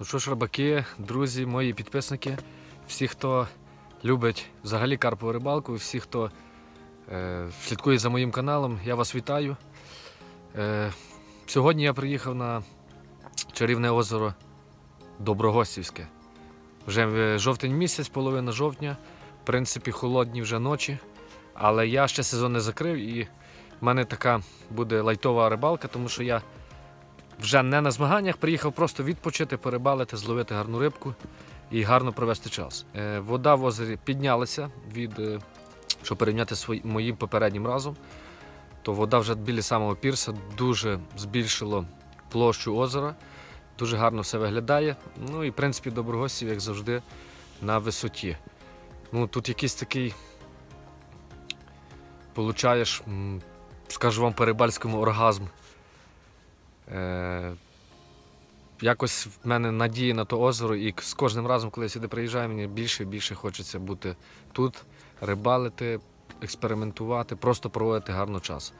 Ну що ж, рибаки, друзі, мої підписники, всі, хто любить взагалі карпову рибалку, всі, хто е, слідкує за моїм каналом, я вас вітаю. Е, сьогодні я приїхав на чарівне озеро Доброгостівське. Вже жовтень місяць, половина жовтня, в принципі, холодні вже ночі. Але я ще сезон не закрив і в мене така буде лайтова рибалка, тому що я вже не на змаганнях, приїхав просто відпочити, порибалити, зловити гарну рибку і гарно провести час. Е, Вода в озері піднялася від, е, щоб порівняти з моїм попереднім разом, то вода вже біля самого пірса дуже збільшило площу озера. Дуже гарно все виглядає. Ну і в принципі Доброгостів, як завжди, на висоті. Ну, тут якийсь такий, получаєш, скажу вам по-рибальському оргазм. Е, якось в мене надія на то озеро, і з кожним разом, коли я сюди приїжджаю, мені більше і більше хочеться бути тут, рибалити, експериментувати, просто проводити гарно час.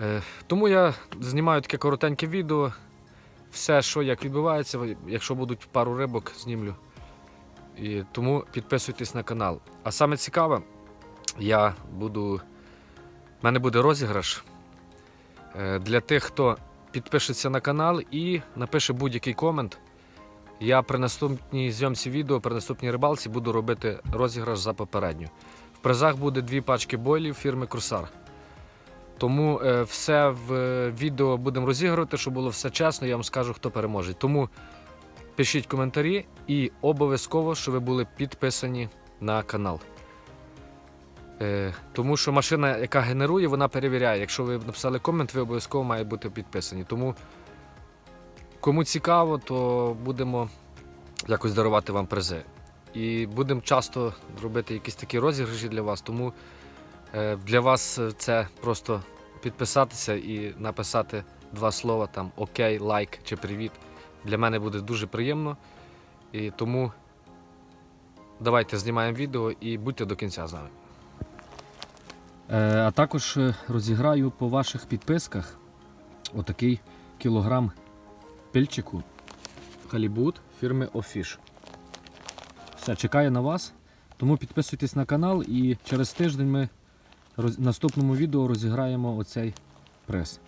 Е, тому я знімаю таке коротеньке відео. Все, що як відбувається, якщо будуть пару рибок, знімлю. І тому підписуйтесь на канал. А саме цікаве, я буду. в мене буде розіграш е, для тих, хто підпишеться на канал і напише будь-який комент. Я при наступній зйомці відео, при наступній рибалці буду робити розіграш за попередню. В призах буде дві пачки бойлів фірми Крусар. Тому е, все в е, відео будемо розігрувати, щоб було все чесно, я вам скажу, хто переможе. Тому пишіть коментарі і обов'язково, щоб ви були підписані на канал. Е, тому що машина, яка генерує, вона перевіряє. Якщо ви написали комент, ви обов'язково маєте бути підписані. Тому кому цікаво, то будемо якось дарувати вам призи. І будемо часто робити якісь такі розіграші для вас. Тому е, для вас це просто підписатися і написати два слова там окей, лайк чи привіт. Для мене буде дуже приємно. І тому давайте знімаємо відео і будьте до кінця з нами. Е, а також е, розіграю по ваших підписках отакий кілограм пильчику халібут фірми Офіш. Все, чекаю на вас. Тому підписуйтесь на канал і через тиждень ми в наступному відео розіграємо оцей приз.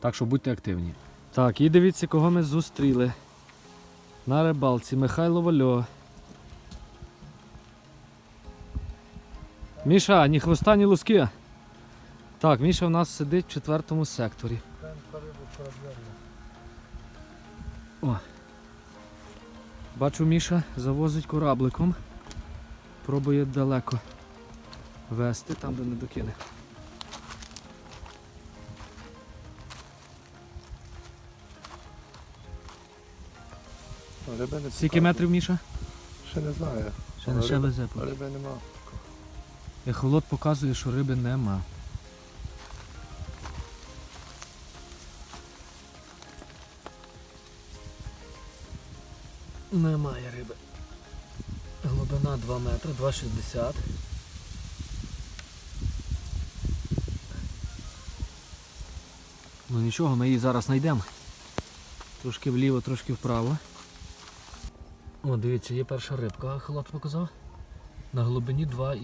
Так що будьте активні. Так, і дивіться, кого ми зустріли. На рибалці Михайло Вальо. Міша, ні хвоста, ні луски. Так, Міша в нас сидить в четвертому секторі. О. Бачу, Міша завозить корабликом. Пробує далеко вести, там де не докине. Риби не Скільки метрів, Міша? Ще не знаю. Ще не ще везе. Риби нема. Ехолот показує, що риби нема. Немає риби. Глибина 2 метри, 2,60. Ну нічого, ми її зараз знайдемо. Трошки вліво, трошки вправо. О, дивіться, є перша рибка, ехолот показав. На глибині 2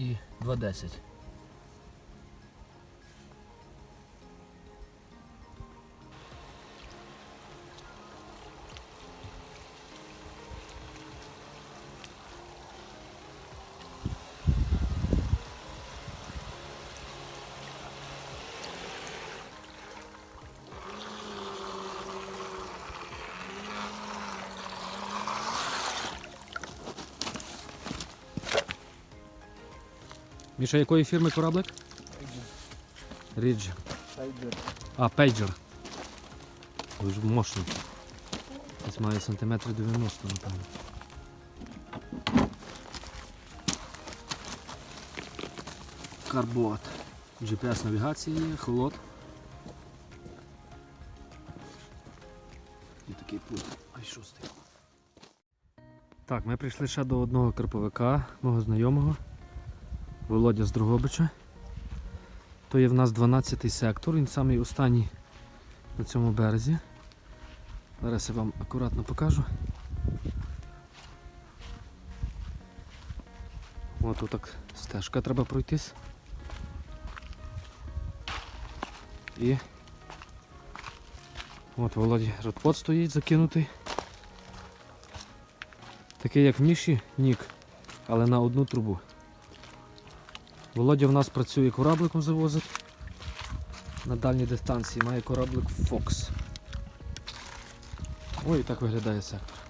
і 2,10. Міша, якої фірми кораблик? Рідж. А, пейджер. Дуже мощний. Десь має сантиметрів 90, напевно. Карбот. GPS навігація є, холод. І такий пульт. Ай, шостий. Так, ми прийшли ще до одного карповика, мого знайомого. Володя з Другобича. То є в нас 12 сектор, він самий останній на цьому березі. Зараз я вам акуратно покажу. От тут так стежка треба пройтись. І от Володі родпот стоїть закинутий. Такий як в Міші Нік, але на одну трубу. Володя в нас працює корабликом завозить. На дальній дистанції має кораблик Fox. Ой, так виглядає сектор.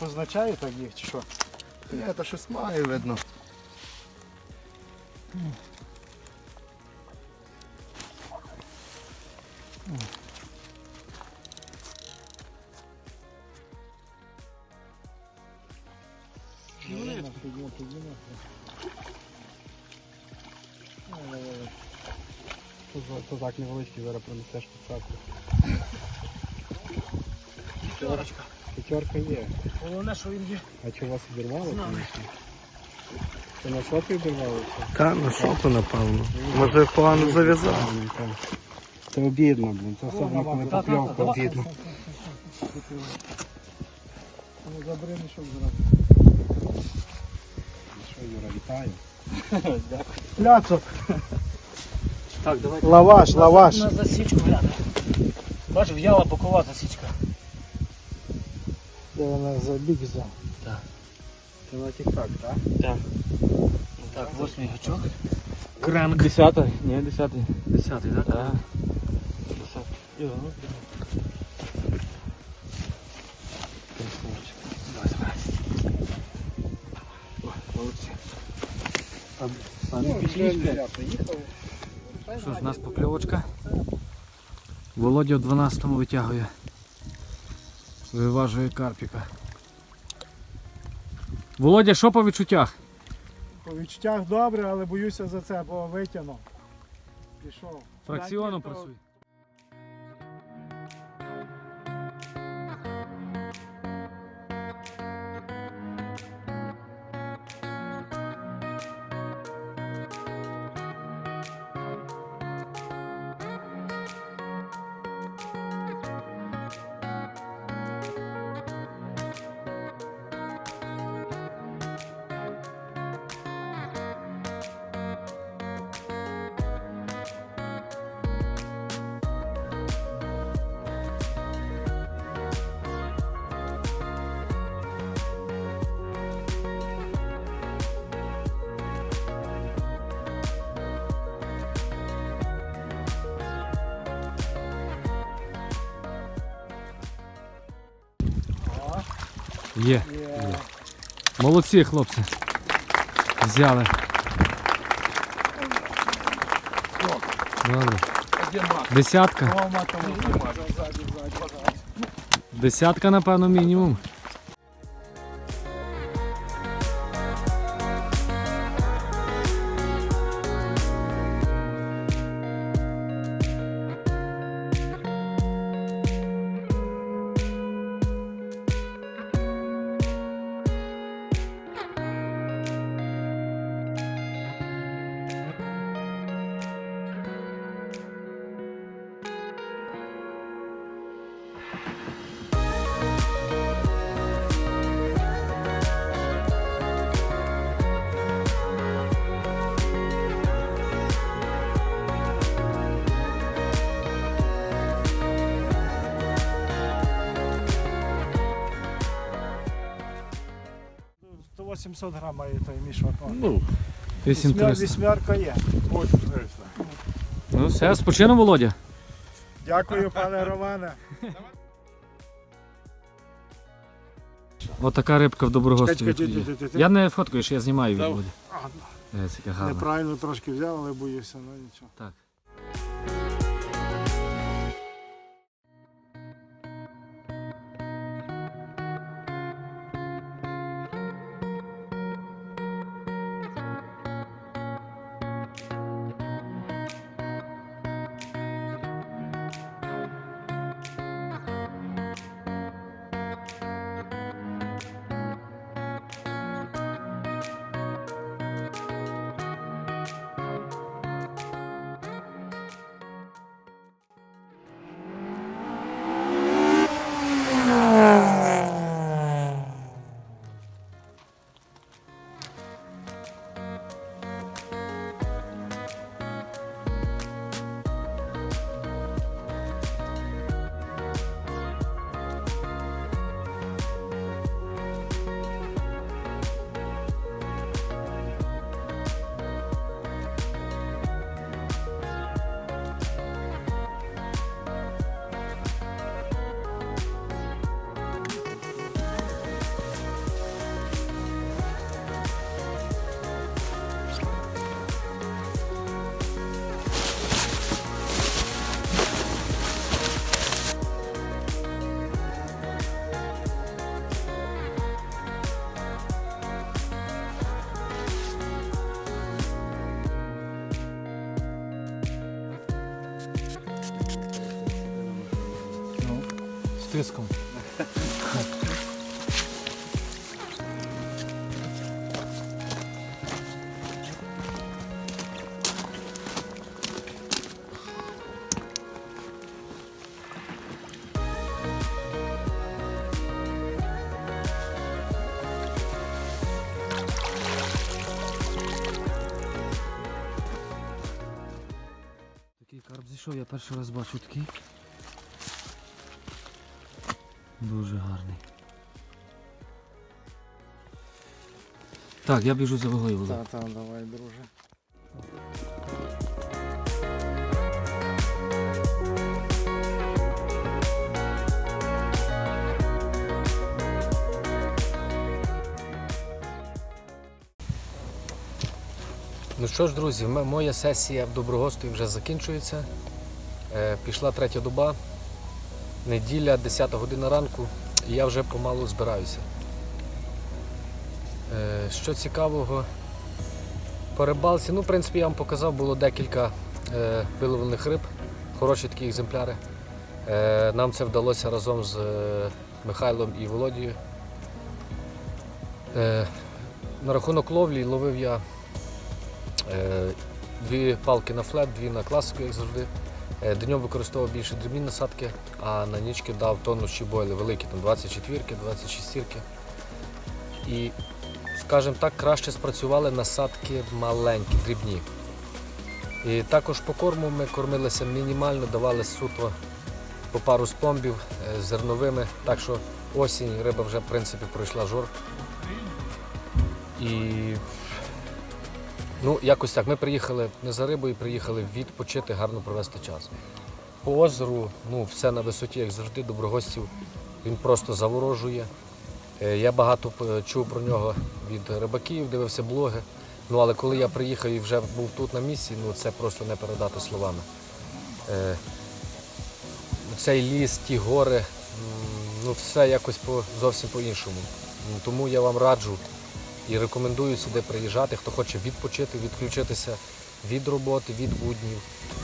То так їх чи що? Ні, та щось має видно. То так невеличкий зараз пронесеш писати. П'ятерочка. П'ятерка є. Головне, що він є. А чи у вас обірвало? Це на шопі обірвалося? Та, ну що то напевно. Може погано зав'язав. Це обідно, блін. Це особливо, коли покльовка обідно. Ну, забери, що зараз. Що, Юра, вітаю. Пляцок. Так, давай. Лаваш, лаваш. На засічку гляне. Бачиш, в'яла бокова засічка. Де вона за бік за? Так. Це на тік-так, так? Так. Так, восьмий гачок. Кранк. Десятий? Ні, десятий. Десятий, так? Так. Йо, ну. А ну пішли. Що ж, у нас покльовочка. Володя в 12-му витягує. Виважує карпіка. Володя, що по відчуттях? По відчуттях добре, але боюся за це, бо витягнув. Пішов. Фракціоном працює. Є. Є. Молодці, хлопці. Взяли. Добре. Десятка. Десятка, напевно, мінімум. 800 грам має той мішок. О. Ну, 8300. Вісьмерка є. Ну все, спочину, Володя. Дякую, пане Романе. Отака рибка в. Чекай, чекай, є. чекай, чекай. Я не фоткаю, що я знімаю від Дивіться, яка гарна. Неправильно трошки взяв, але боюся, ну нічого. Так. Тиском. Такий карп зійшов, я перший раз бачу такий. Дуже гарний. Так, я біжу за вагою. Володя. Та, та, давай, друже. Ну що ж, друзі, м- моя сесія в Доброгостові вже закінчується. Е, пішла третя доба, неділя, 10 година ранку, і я вже помалу збираюся. Е, що цікавого, по рибалці, ну, в принципі, я вам показав, було декілька е, виловлених риб, хороші такі екземпляри. Е, нам це вдалося разом з Михайлом і Володією. На рахунок ловлі ловив я Дві палки на флет, дві на класику, як завжди. Е, Днем використовував більше дрібні насадки, а на нічки дав тонущі бойли великі, там 24, 26. І, скажімо так, краще спрацювали насадки маленькі, дрібні. І також по корму ми кормилися мінімально, давали суто по пару спомбів е, зерновими. Так що осінь риба вже в принципі пройшла жор. І Ну, якось так. Ми приїхали не за рибою, приїхали відпочити, гарно провести час. По озеру, ну, все на висоті, як завжди, доброгостів. Він просто заворожує. Е, Я багато чув про нього від рибаків, дивився блоги. Ну, але коли я приїхав і вже був тут на місці, ну це просто не передати словами. Е, Цей ліс, ті гори, ну все якось по, зовсім по-іншому. Тому я вам раджу і рекомендую сюди приїжджати, хто хоче відпочити, відключитися від роботи, від буднів,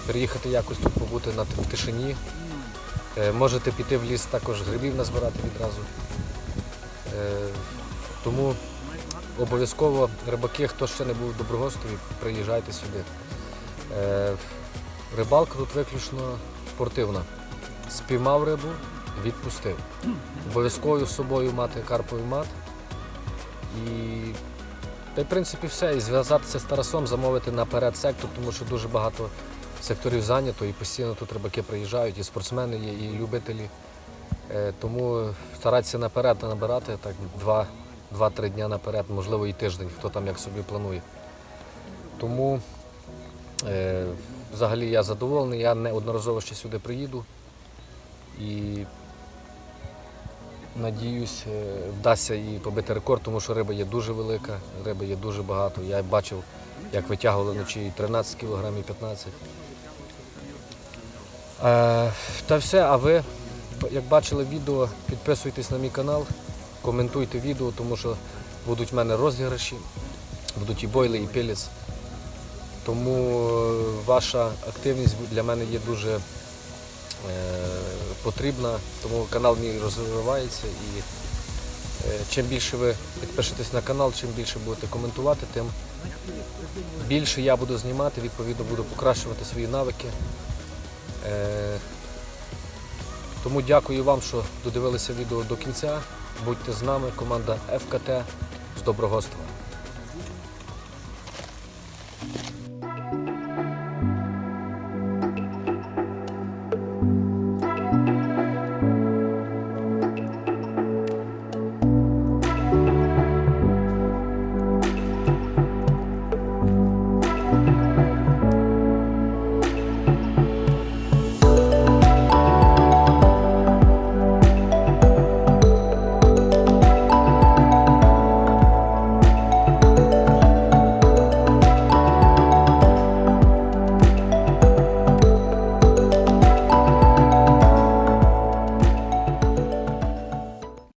приїхати якось тут побути в тишині. Е, Можете піти в ліс також грибів назбирати відразу. Е, Тому обов'язково рибаки, хто ще не був в Доброгостові, приїжджайте сюди. Е, Рибалка тут виключно спортивна. Спіймав рибу, відпустив. Обов'язково з собою мати карповий мат. І та в принципі все. І зв'язатися з Тарасом, замовити наперед сектор, тому що дуже багато секторів зайнято і постійно тут рибаки приїжджають, і спортсмени є, і любителі. Е, Тому старатися наперед набирати так два- два-три дня наперед, можливо і тиждень, хто там як собі планує. Тому е, взагалі я задоволений, я неодноразово ще сюди приїду. І Надіюсь, е, вдасться і побити рекорд, тому що риба є дуже велика, риби є дуже багато. Я бачив, як витягували вночі і 13 кг, і 15 Е, Та все, а ви, як бачили відео, підписуйтесь на мій канал, коментуйте відео, тому що будуть в мене розіграші, будуть і бойли, і піліс. Тому е, ваша активність для мене є дуже потрібна, тому канал мій розвивається і е, чим більше ви підпишетесь на канал, чим більше будете коментувати, тим більше я буду знімати, відповідно буду покращувати свої навики. Е, Тому дякую вам, що додивилися відео до кінця. Будьте з нами, команда ФКТ з Доброгоства.